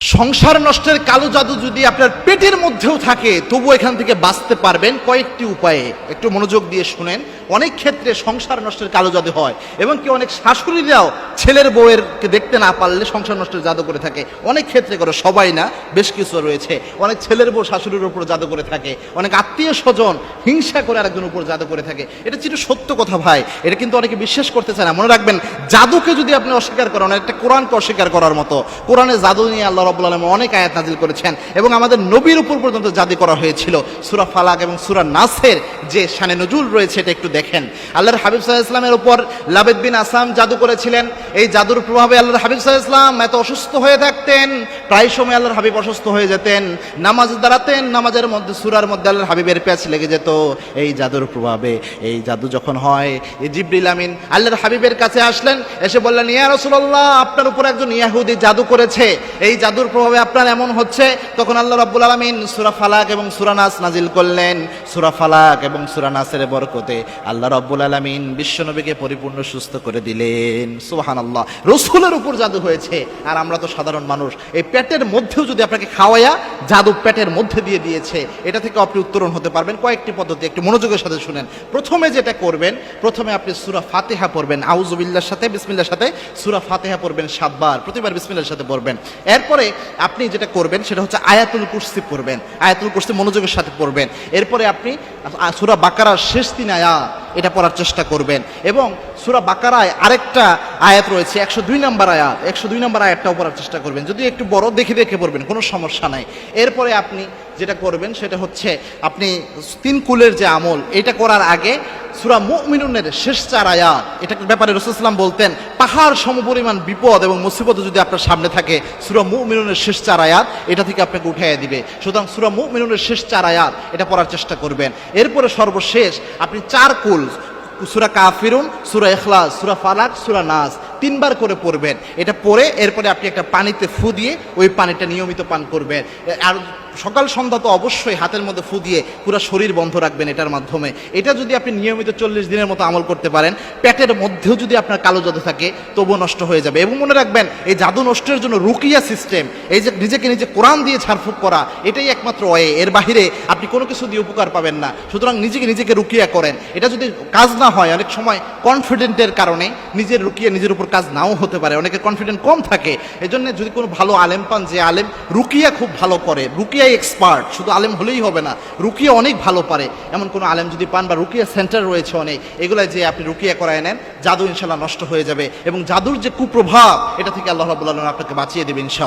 সংসার নষ্টের কালো জাদু যদি আপনার পেটের মধ্যেও থাকে তবু এখান থেকে বাঁচতে পারবেন কয়েকটি উপায়ে। একটু মনোযোগ দিয়ে শুনেন, অনেক ক্ষেত্রে সংসার নষ্টের কালো জাদু হয়, এবং কি অনেক শাশুড়িরাও ছেলের বউয়েরকে দেখতে না পারলে সংসার নষ্টের জাদু করে থাকে। অনেক ক্ষেত্রে করে, সবাই না, বেশ কিছু রয়েছে। অনেক ছেলের বউ শাশুড়ির উপর জাদু করে থাকে, অনেক আত্মীয় স্বজন হিংসা করে আরেকজনের উপর জাদু করে থাকে। এটা ছিল সত্য কথা ভাই, এটা কিন্তু অনেকে বিশ্বাস করতে চায় না। মনে রাখবেন, জাদুকে যদি আপনি অস্বীকার করেন একটা কোরআনকে অস্বীকার করার মতো, কোরআনে জাদু নিয়ে আল্লাহ রব্বুল আলম অনেক আয়াত নাজিল করেছেন এবং আমাদের নবীর উপর পর্যন্ত জাদু করা হয়েছিল। সুরা ফালাক এবং সুরা নাসের যে শানে নজুল রয়েছে এটা একটু দেখেন। আল্লাহর হাবিব সাহা ইসলামের উপর লাবেদ বিন আসাম জাদু করেছিলেন। এই জাদুর প্রভাবে আল্লাহর হাবিব সাহা ইসলাম এত অসুস্থ হয়ে থাকতেন, প্রায় সময় আল্লাহর হাবিব অসুস্থ হয়ে যেতেন। নামাজ দাঁড়াতেন, নামাজের মধ্যে, সুরার মধ্যে আল্লাহর হাবিবের প্যাচ লেগে যেত। এই জাদুর প্রভাবে, এই জাদু যখন হয়, এই জিব্রিল আমিন আল্লাহর হাবিবের কাছে আসলেন, এসে বললেন, ইয়া রসুল্লাহ আপনার উপর একজন ইয়াহুদি জাদু করেছে। এই জাদুর প্রভাবে আপনার এমন হচ্ছে, তখন আল্লাহ রাব্বুল আলামিন সূরা ফালাক এবং সূরা নাস নাজিল করলেন। সূরা ফালাক এবং সূরা নাসের বরকতে আল্লাহ রাব্বুল আলামিন বিশ্বনবীকে পরিপূর্ণ সুস্থ করে দিলেন। সুবহানাল্লাহ। রসুলের উপর জাদু হয়েছে, আর আমরা তো সাধারণ মানুষ। এই পেটের মধ্যেও যদি আপনাকে খাওয়াইয়া জাদু পেটের মধ্যে দিয়ে দিয়েছে, এটা থেকে আপনি উত্তরণ হতে পারবেন। কয়েকটি পদ্ধতি, একটু মনোযোগের সাথে শুনেন। প্রথমে যেটা করবেন, প্রথমে আপনি সূরা ফাতিহা পড়বেন। আউজুবিল্লাহর সাথে, বিসমিল্লাহর সাথে সূরা ফাতিহা পড়বেন সাতবার। প্রতিবার বিসমিল্লাহর সাথে পড়বেন। এরপরে আপনি যেটা করবেন সেটা হচ্ছে আয়াতুল কুস্তি পড়বেন, আয়াতুল কুস্তি মনোযোগের সাথে পড়বেন। এরপরে আপনি সুরা বাকারার শেষ তিন আয়া এটা পড়ার চেষ্টা করবেন এবং সুরা বাকারায় আরেকটা আয়াত রয়েছে, একশো দুই নম্বর আয়াত, একশো দুই নম্বর আয়াতটাও পড়ার চেষ্টা করবেন। যদি একটু বড় দেখে দেখে পড়বেন, কোনো সমস্যা নাই। এরপরে আপনি যেটা করবেন সেটা হচ্ছে আপনি তিন কুলের যে আমল, এটা করার আগে সুরা মুমিনুনের শেষ চার আয়াত এটা ব্যাপারে রসুলাম বলতেন, পাহাড় সমপরিমাণ বিপদ এবং মুসিবত যদি আপনার সামনে থাকে, সুরা মুমিনুনের শেষ চার আয়াত এটা থেকে আপনাকে উঠাইয়া দিবে। সুতরাং সুরা মুমিনুনের শেষ চার আয়াত এটা পড়ার চেষ্টা করবেন। এরপরে সর্বশেষ আপনি চার কুল, সুরা কাফিরুন, সুরা এখলাস সুরা ফালাক, সুরা নাস তিনবার করে পড়বেন। এটা পড়ে এরপরে আপনি একটা পানিতে ফু দিয়ে ওই পানিটা নিয়মিত পান করবেন। আর সকাল সন্ধ্যা তো অবশ্যই হাতের মধ্যে ফু দিয়ে পুরো শরীর বন্ধ রাখবেন এটার মাধ্যমে। এটা যদি আপনি নিয়মিত চল্লিশ দিনের মতো আমল করতে পারেন, পেটের মধ্যেও যদি আপনার কালো জাদু থাকে, তবুও নষ্ট হয়ে যাবে। এবং মনে রাখবেন, এই জাদু নষ্টের জন্য রুকিয়া সিস্টেম এই যে নিজেকে নিজে কোরআন দিয়ে ছাড়ফুক করা, এটাই একমাত্র ওয়ে। এর বাহিরে আপনি কোনো কিছু দিয়ে উপকার পাবেন না। সুতরাং নিজেকে নিজেকে রুকিয়া করেন। এটা যদি কাজ না হয়, অনেক সময় কনফিডেন্টের কারণে নিজের রুকিয়া নিজের উপর কাজ নাও হতে পারে। অনেকের কনফিডেন্ট কম থাকে। এজন্য যদি কোনো ভালো আলেম পান, যে আলেম রুকিয়া খুব ভালো করে রুকিয়াই এক্সপার্ট শুধু আলেম হলেই হবে না, রুকিয়া অনেক ভালো পারে। এমন কোনো আলেম যদি পান বা রুকিয়া সেন্টার রয়েছে অনেক, এগুলাই যে আপনি রুকিয়া করায় নেন, জাদু ইনশাল্লাহ নষ্ট হয়ে যাবে। এবং জাদুর যে কুপ্রভাব, এটা থেকে আল্লাহ রাবুল্লাহ আপনাকে বাঁচিয়ে দেবে ইনশাল্লাহ।